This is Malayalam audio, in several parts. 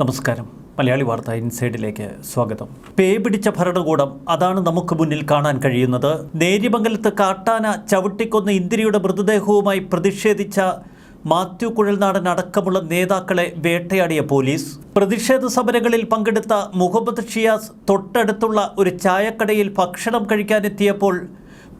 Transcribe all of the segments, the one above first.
നമസ്കാരം. മലയാളി വാർത്ത ഇൻസൈഡിലേക്ക് സ്വാഗതം. പേ പിടിച്ച ഭരണകൂടം അതാണ് നമുക്ക് മുന്നിൽ കാണാൻ കഴിയുന്നത്. നേര്യമംഗലത്ത് കാട്ടാന ചവിട്ടിക്കൊന്ന ഇന്ദിരയുടെ മൃതദേഹവുമായി പ്രതിഷേധിച്ച മാത്യു കുഴൽനാടൻ അടക്കമുള്ള നേതാക്കളെ വേട്ടയാടിയ പോലീസ്. പ്രതിഷേധ സമരങ്ങളിൽ പങ്കെടുത്ത മുഹമ്മദ് ഷിയാസ് തൊട്ടടുത്തുള്ള ഒരു ചായക്കടയിൽ ഭക്ഷണം കഴിക്കാനെത്തിയപ്പോൾ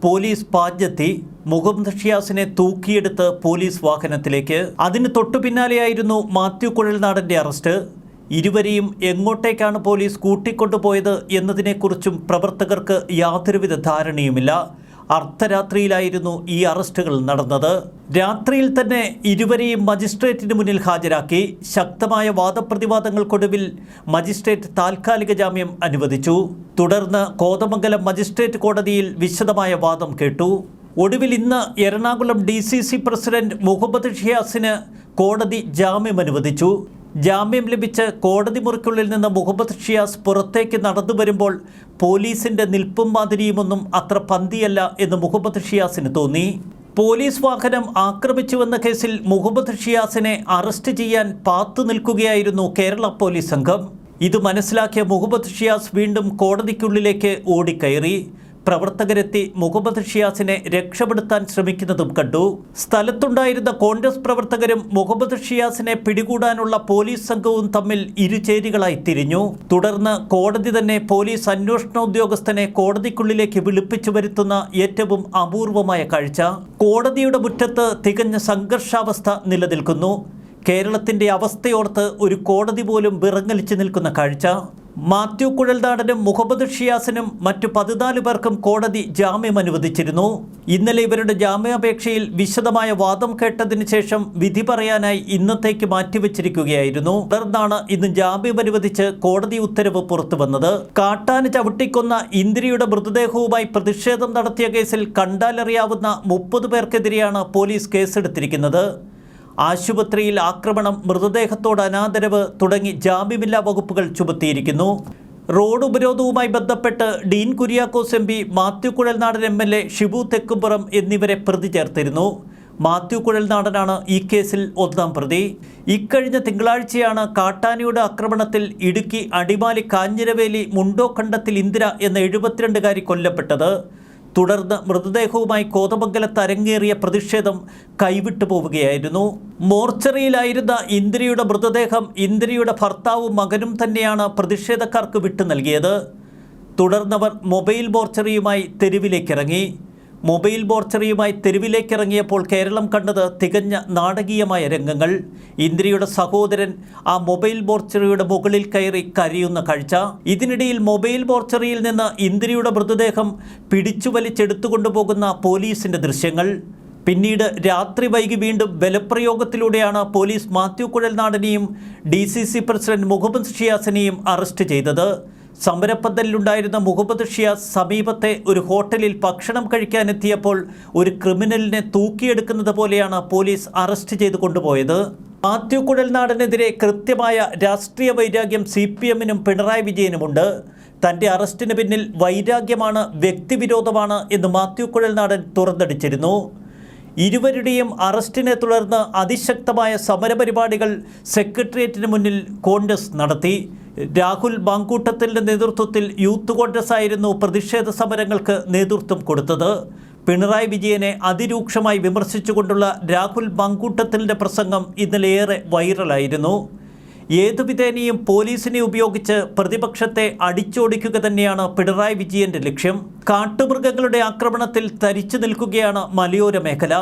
പോലീസ് പാഞ്ഞെത്തി. മുഹമ്മദ് ഷിയാസിനെ തൂക്കിയെടുത്ത് പോലീസ് വാഹനത്തിലേക്ക്. അതിന് തൊട്ടു പിന്നാലെയായിരുന്നു മാത്യു കുഴൽനാടന്റെ അറസ്റ്റ്. ഇരുവരെയും എങ്ങോട്ടേക്കാണ് പോലീസ് കൂട്ടിക്കൊണ്ടുപോയത് എന്നതിനെക്കുറിച്ചും പ്രവർത്തകർക്ക് യാതൊരുവിധ ധാരണയുമില്ല. അർദ്ധരാത്രിയിലായിരുന്നു ഈ അറസ്റ്റുകൾ നടന്നത്. രാത്രിയിൽ തന്നെ ഇരുവരെയും മജിസ്ട്രേറ്റിന് മുന്നിൽ ഹാജരാക്കി. ശക്തമായ വാദപ്രതിവാദങ്ങൾക്കൊടുവിൽ മജിസ്ട്രേറ്റ് താൽക്കാലിക ജാമ്യം അനുവദിച്ചു. തുടർന്ന് കോതമംഗലം മജിസ്ട്രേറ്റ് കോടതിയിൽ വിശദമായ വാദം കേട്ടു. ഒടുവിൽ ഇന്ന് Ernakulam D C C president Muhammad ഷിയാസിന് കോടതി ജാമ്യം അനുവദിച്ചു. ജാമ്യം ലഭിച്ച് കോടതി മുറിക്കുള്ളിൽ നിന്ന് മുഹമ്മദ് ഷിയാസ് പുറത്തേക്ക് നടന്നു വരുമ്പോൾ പോലീസിന്റെ നിൽപ്പും മാതിരിയുമൊന്നും അത്ര പന്തിയല്ല എന്ന് മുഹമ്മദ് ഷിയാസിന് തോന്നി. പോലീസ് വാഹനം ആക്രമിച്ചുവെന്ന കേസിൽ മുഹമ്മദ് ഷിയാസിനെ അറസ്റ്റ് ചെയ്യാൻ പാത്തു നിൽക്കുകയായിരുന്നു കേരള പോലീസ് സംഘം. ഇത് മനസ്സിലാക്കിയ മുഹമ്മദ് ഷിയാസ് വീണ്ടും കോടതിക്കുള്ളിലേക്ക് ഓടിക്കയറി. പ്രവർത്തകരെത്തി മുഹമ്മദ് ഷിയാസിനെ രക്ഷപ്പെടുത്താൻ ശ്രമിക്കുന്നതും കണ്ടു. സ്ഥലത്തുണ്ടായിരുന്ന കോൺഗ്രസ് പ്രവർത്തകരും മുഹമ്മദ് ഷിയാസിനെ പിടികൂടാനുള്ള പോലീസ് സംഘവും തമ്മിൽ ഇരുചേരികളായി തിരിഞ്ഞു. തുടർന്ന് കോടതി തന്നെ പോലീസ് അന്വേഷണ ഉദ്യോഗസ്ഥനെ കോടതിക്കുള്ളിലേക്ക് വിളിപ്പിച്ചു വരുത്തുന്ന ഏറ്റവും അപൂർവമായ കാഴ്ച. കോടതിയുടെ മുറ്റത്ത് തികഞ്ഞ സംഘർഷാവസ്ഥ നിലനിൽക്കുന്നു. കേരളത്തിന്റെ അവസ്ഥയോർത്ത് ഒരു കോടതി പോലും വിറങ്ങലിച്ചു നിൽക്കുന്ന കാഴ്ച. മാത്യു കുഴൽനാടനും മുഹമ്മദ് ഷിയാസിനും മറ്റു പതിനാല് പേർക്കും കോടതി ജാമ്യം അനുവദിച്ചിരുന്നു. ഇന്നലെ ഇവരുടെ ജാമ്യാപേക്ഷയിൽ വിശദമായ വാദം കേട്ടതിന് ശേഷം വിധി പറയാനായി ഇന്നത്തേക്ക് മാറ്റിവെച്ചിരിക്കുകയായിരുന്നു. തുടർന്നാണ് ഇന്ന് ജാമ്യം അനുവദിച്ച് കോടതി ഉത്തരവ് പുറത്തുവന്നത്. കാട്ടാന് ചവിട്ടിക്കൊന്ന ഇന്ദിരയുടെ മൃതദേഹവുമായി പ്രതിഷേധം നടത്തിയ കേസിൽ കണ്ടാലറിയാവുന്ന മുപ്പത് പേർക്കെതിരെയാണ് പോലീസ് കേസെടുത്തിരിക്കുന്നത്. ആശുപത്രിയിൽ ആക്രമണം മൃതദേഹത്തോട് അനാദരവ് തുടങ്ങി ജാമ്യമില്ലാ വകുപ്പുകൾ ചുമത്തിയിരിക്കുന്നു. റോഡ് ഉപരോധവുമായി ബന്ധപ്പെട്ട് Dean Kuriakose M P Mathew Kuzhalnadan M L A Shibu Thekkumpuram എന്നിവരെ പ്രതി ചേർത്തിരുന്നു. മാത്യു കുഴൽനാടനാണ് ഈ കേസിൽ ഒന്നാം പ്രതി. ഇക്കഴിഞ്ഞ തിങ്കളാഴ്ചയാണ് കാട്ടാനയുടെ ആക്രമണത്തിൽ ഇടുക്കി അടിമാലി കാഞ്ഞിരവേലി മുണ്ടോക്കണ്ടത്തിൽ ഇന്ദിര എന്ന എഴുപത്തിരണ്ടുകാരി കൊല്ലപ്പെട്ടത്. തുടർന്ന് മൃതദേഹവുമായി കോതമംഗലത്ത് അരങ്ങേറിയ പ്രതിഷേധം കൈവിട്ടു പോവുകയായിരുന്നു. മോർച്ചറിയിലായിരുന്ന ഇന്ദിരയുടെ മൃതദേഹം ഇന്ദിരയുടെ ഭർത്താവും മകനും തന്നെയാണ് പ്രതിഷേധക്കാർക്ക് വിട്ടു നൽകിയത്. തുടർന്നവർ മൊബൈൽ മോർച്ചറിയുമായി തെരുവിലേക്കിറങ്ങി. മൊബൈൽ മോർച്ചറിയുമായി തെരുവിലേക്കിറങ്ങിയപ്പോൾ കേരളം കണ്ടത് തികഞ്ഞ നാടകീയമായ രംഗങ്ങൾ. ഇന്ദ്രിയുടെ സഹോദരൻ ആ മൊബൈൽ മോർച്ചറിയുടെ മുകളിൽ കയറി കരയുന്ന കാഴ്ച. ഇതിനിടയിൽ മൊബൈൽ മോർച്ചറിയിൽ നിന്ന് ഇന്ദ്രിയുടെ മൃതദേഹം പിടിച്ചു വലിച്ചെടുത്തുകൊണ്ടുപോകുന്ന പോലീസിന്റെ ദൃശ്യങ്ങൾ. പിന്നീട് രാത്രി വൈകി വീണ്ടും ബലപ്രയോഗത്തിലൂടെയാണ് police Mathew കുഴൽനാടനെയും D C C president Muhammad ഷിയാസിനെയും arrest ചെയ്തത്. സമരപ്പന്തലിലുണ്ടായിരുന്ന മുഹമ്മദ് ഷിയാസ് സമീപത്തെ ഒരു ഹോട്ടലിൽ ഭക്ഷണം കഴിക്കാനെത്തിയപ്പോൾ ഒരു ക്രിമിനലിനെ തൂക്കിയെടുക്കുന്നത് പോലെയാണ് പോലീസ് അറസ്റ്റ് ചെയ്ത് കൊണ്ടുപോയത്. മാത്യു കുഴൽനാടനെതിരെ കൃത്യമായ രാഷ്ട്രീയ വൈരാഗ്യം സി പി എമ്മിനും പിണറായി വിജയനുമുണ്ട്. തന്റെ അറസ്റ്റിന് പിന്നിൽ വൈരാഗ്യമാണ് വ്യക്തിവിരോധമാണ് എന്ന് മാത്യു കുഴൽനാടൻ തുറന്നടിച്ചിരുന്നു. ഇരുവരുടെയും അറസ്റ്റിനെ തുടർന്ന് അതിശക്തമായ സമരപരിപാടികൾ സെക്രട്ടേറിയറ്റിന് മുന്നിൽ കോൺഗ്രസ് നടത്തി. രാഹുൽ മാങ്കൂട്ടത്തിന്റെ നേതൃത്വത്തിൽ യൂത്ത് കോൺഗ്രസ് ആയിരുന്നു പ്രതിഷേധ സമരങ്ങൾക്ക് നേതൃത്വം കൊടുത്തത്. പിണറായി വിജയനെ അതിരൂക്ഷമായി വിമർശിച്ചുകൊണ്ടുള്ള രാഹുൽ മാങ്കൂട്ടത്തിന്റെ പ്രസംഗം ഇന്നലെ ഏറെ വൈറലായിരുന്നു. ഏതു വിധേനയും പോലീസിനെ ഉപയോഗിച്ച് പ്രതിപക്ഷത്തെ അടിച്ചോടിക്കുക തന്നെയാണ് പിണറായി വിജയന്റെ ലക്ഷ്യം. കാട്ടുമൃഗങ്ങളുടെ ആക്രമണത്തിൽ തരിച്ചു നിൽക്കുകയാണ് മലയോര മേഖല.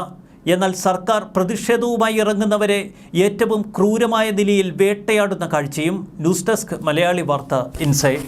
എന്നാൽ സർക്കാർ പ്രതിഷേധവുമായി ഇറങ്ങുന്നവരെ ഏറ്റവും ക്രൂരമായ നിലയിൽ വേട്ടയാടുന്ന കാഴ്ചയും ന്യൂസ് ഡെസ്ക് മലയാളി വാർത്ത ഇൻസൈഡ്